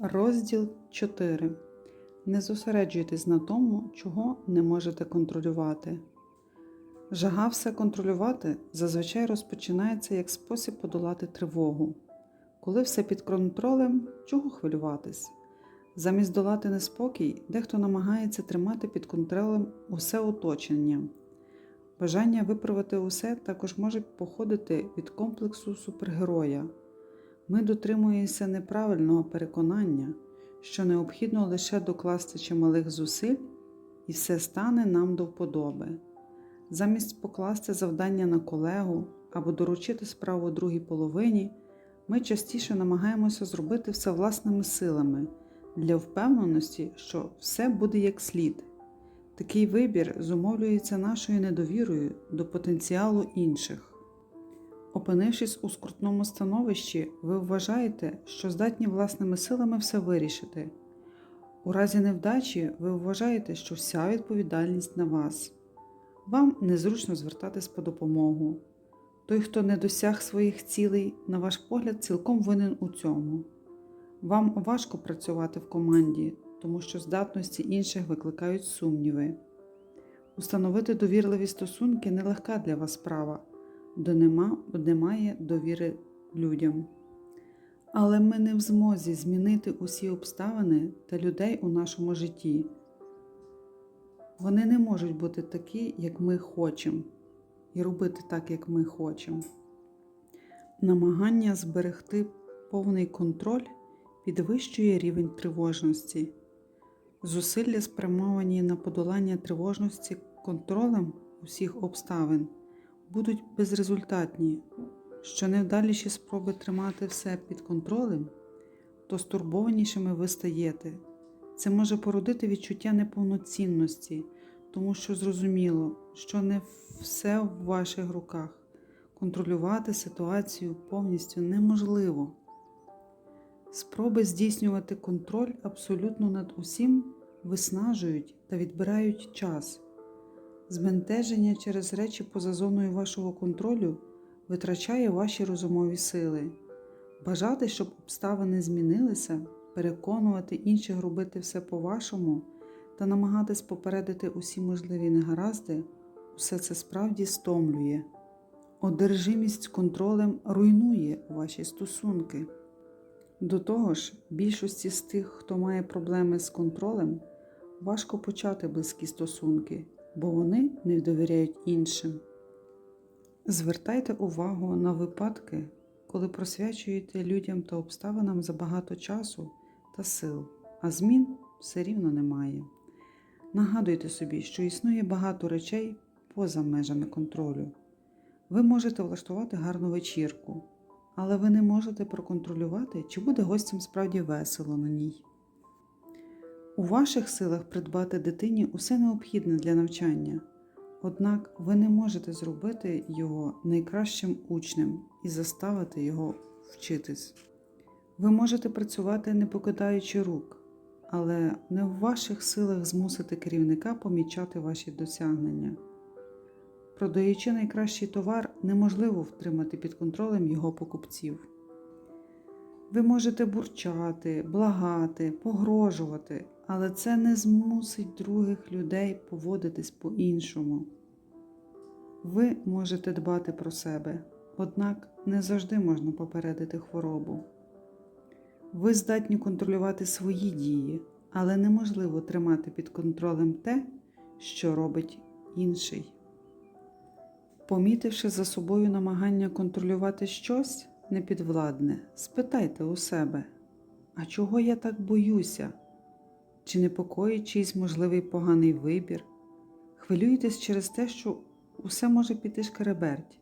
Розділ 4. Не зосереджуйтесь на тому, чого не можете контролювати. Жага все контролювати зазвичай розпочинається як спосіб подолати тривогу. Коли все під контролем, чого хвилюватись? Замість долати неспокій, дехто намагається тримати під контролем усе оточення. Бажання виправити усе також може походити від комплексу супергероя. Ми дотримуємося неправильного переконання, що необхідно лише докласти чималих зусиль, і все стане нам до вподоби. Замість покласти завдання на колегу або доручити справу другій половині, ми частіше намагаємося зробити все власними силами для впевненості, що все буде як слід. Такий вибір зумовлюється нашою недовірою до потенціалу інших. Опинившись у скрутному становищі, ви вважаєте, що здатні власними силами все вирішити. У разі невдачі ви вважаєте, що вся відповідальність на вас. Вам незручно звертатись по допомогу. Той, хто не досяг своїх цілей, на ваш погляд, цілком винен у цьому. Вам важко працювати в команді, тому що здатності інших викликають сумніви. Установити довірливі стосунки нелегка для вас справа, де нема, немає довіри людям. Але ми не в змозі змінити усі обставини та людей у нашому житті. Вони не можуть бути такі, як ми хочемо, і робити так, як ми хочемо. Намагання зберегти повний контроль підвищує рівень тривожності. Зусилля, спрямовані на подолання тривожності контролем усіх обставин, будуть безрезультатні. Що невдаліші спроби тримати все під контролем, то стурбованішими ви стаєте. Це може породити відчуття неповноцінності, тому що зрозуміло, що не все в ваших руках. Контролювати ситуацію повністю неможливо. Спроби здійснювати контроль абсолютно над усім виснажують та відбирають час. Збентеження через речі поза зоною вашого контролю витрачає ваші розумові сили. Бажати, щоб обставини змінилися, переконувати інших робити все по-вашому та намагатись попередити усі можливі негаразди, усе це справді стомлює. Одержимість контролем руйнує ваші стосунки. До того ж, більшості з тих, хто має проблеми з контролем, важко почати близькі стосунки, бо вони не довіряють іншим. Звертайте увагу на випадки, коли просвячуєте людям та обставинам забагато часу та сил, а змін все рівно немає. Нагадуйте собі, що існує багато речей поза межами контролю. Ви можете влаштувати гарну вечірку, але ви не можете проконтролювати, чи буде гостям справді весело на ній. У ваших силах придбати дитині усе необхідне для навчання. Однак ви не можете зробити його найкращим учнем і заставити його вчитись. Ви можете працювати не покидаючи рук, але не в ваших силах змусити керівника помічати ваші досягнення. Продаючи найкращий товар, неможливо втримати під контролем його покупців. Ви можете бурчати, благати, погрожувати, але це не змусить других людей поводитись по-іншому. Ви можете дбати про себе, однак не завжди можна попередити хворобу. Ви здатні контролювати свої дії, але неможливо тримати під контролем те, що робить інший. Помітивши за собою намагання контролювати щось непідвладне, спитайте у себе, а чого я так боюся? Чи непокоїть можливий поганий вибір? Хвилюєтесь через те, що усе може піти шкереберть.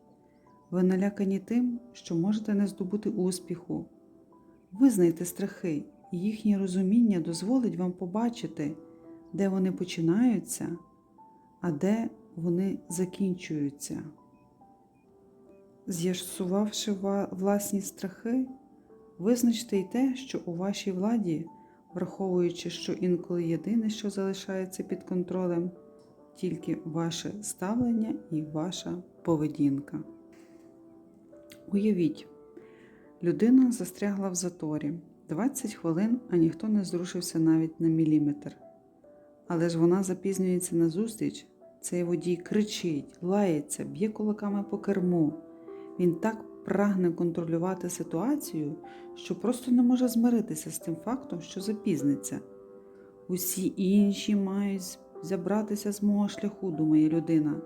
Ви налякані тим, що можете не здобути успіху. Визнайте страхи, і їхнє розуміння дозволить вам побачити, де вони починаються, а де вони закінчуються. З'ясувавши власні страхи, визначте й те, що у вашій владі, враховуючи, що інколи єдине, що залишається під контролем, тільки ваше ставлення і ваша поведінка. Уявіть, людина застрягла в заторі. 20 хвилин, а ніхто не зрушився навіть на міліметр. Але ж вона запізнюється на зустріч. Цей водій кричить, лається, б'є кулаками по керму. Він так прагне контролювати ситуацію, що просто не може змиритися з тим фактом, що запізниться. Усі інші мають забратися з мого шляху, думає людина.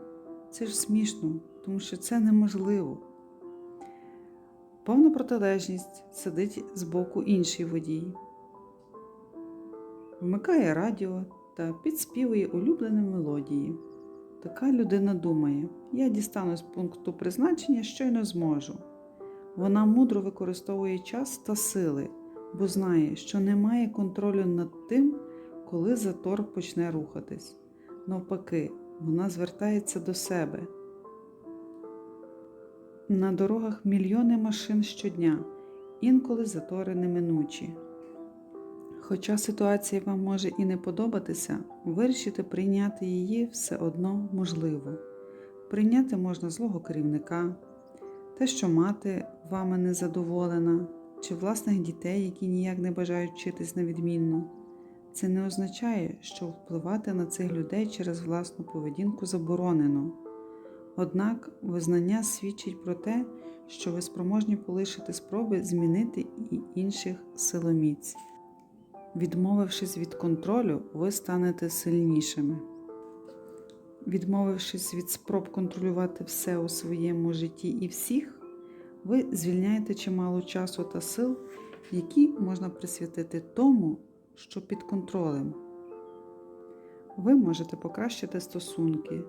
Це ж смішно, тому що це неможливо. Повна протилежність сидить збоку інший водій. Вмикає радіо та підспівує улюблені мелодії. Така людина думає: я дістану з пункту призначення, щойно зможу. Вона мудро використовує час та сили, бо знає, що немає контролю над тим, коли затор почне рухатись. Навпаки, вона звертається до себе. На дорогах мільйони машин щодня, інколи затори неминучі. Хоча ситуація вам може і не подобатися, вирішити прийняти її все одно можливо. Прийняти можна злого керівника, те, що мати вами не задоволена, чи власних дітей, які ніяк не бажають вчитись на відмінно. Це не означає, що впливати на цих людей через власну поведінку заборонено. Однак визнання свідчить про те, що ви спроможні полишити спроби змінити і інших силоміць. Відмовившись від контролю, ви станете сильнішими. Відмовившись від спроб контролювати все у своєму житті і всіх, ви звільняєте чимало часу та сил, які можна присвятити тому, що під контролем. Ви можете покращити стосунки.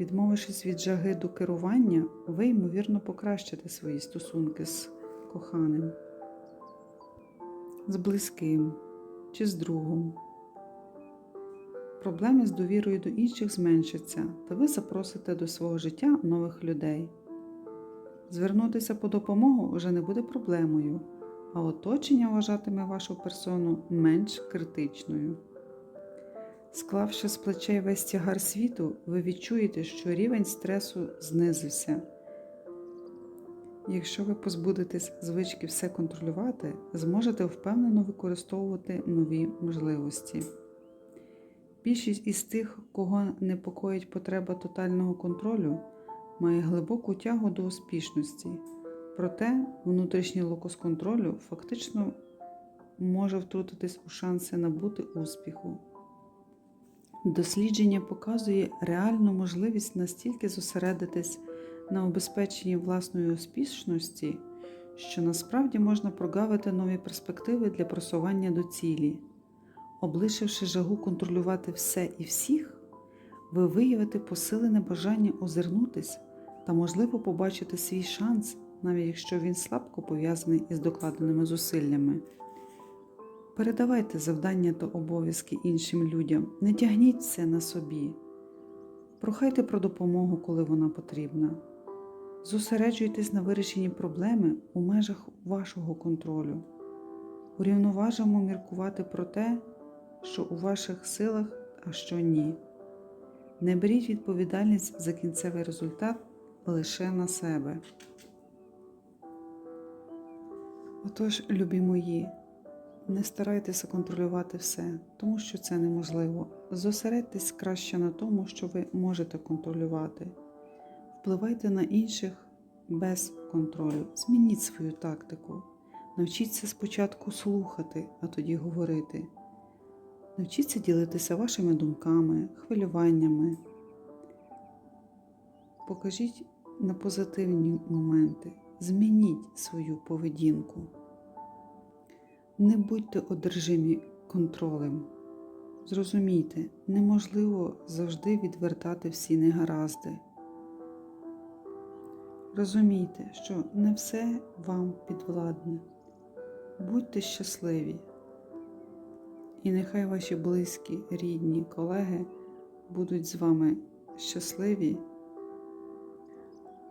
Відмовившись від жаги до керування, ви, ймовірно, покращите свої стосунки з коханим, з близьким чи з другом. Проблеми з довірою до інших зменшаться, та ви запросите до свого життя нових людей. Звернутися по допомогу вже не буде проблемою, а оточення вважатиме вашу персону менш критичною. Склавши з плечей весь тягар світу, ви відчуєте, що рівень стресу знизився. Якщо ви позбудетесь звички все контролювати, зможете впевнено використовувати нові можливості. Більшість із тих, кого непокоїть потреба тотального контролю, має глибоку тягу до успішності, проте внутрішній локус контролю фактично може втрутитись у шанси набути успіху. Дослідження показує реальну можливість настільки зосередитись на обезпеченні власної успішності, що насправді можна прогавити нові перспективи для просування до цілі. Облишивши жагу контролювати все і всіх, ви виявите посилене бажання озирнутись та, можливо, побачити свій шанс, навіть якщо він слабко пов'язаний із докладеними зусиллями. Передавайте завдання та обов'язки іншим людям, не тягніть все на собі. Прохайте про допомогу, коли вона потрібна. Зосереджуйтесь на вирішенні проблеми у межах вашого контролю. Урівноважимо міркувати про те, що у ваших силах, а що ні. Не беріть відповідальність за кінцевий результат лише на себе. Отож, любі мої, не старайтеся контролювати все, тому що це неможливо. Зосередьтесь краще на тому, що ви можете контролювати. Впливайте на інших без контролю. Змініть свою тактику. Навчіться спочатку слухати, а тоді говорити. Навчіться ділитися вашими думками, хвилюваннями. Покажіть на позитивні моменти. Змініть свою поведінку. Не будьте одержимі контролем. Зрозумійте, неможливо завжди відвертати всі негаразди. Розумійте, що не все вам підвладне. Будьте щасливі. І нехай ваші близькі, рідні, колеги будуть з вами щасливі,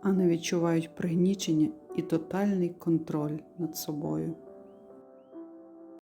а не відчувають пригнічення і тотальний контроль над собою.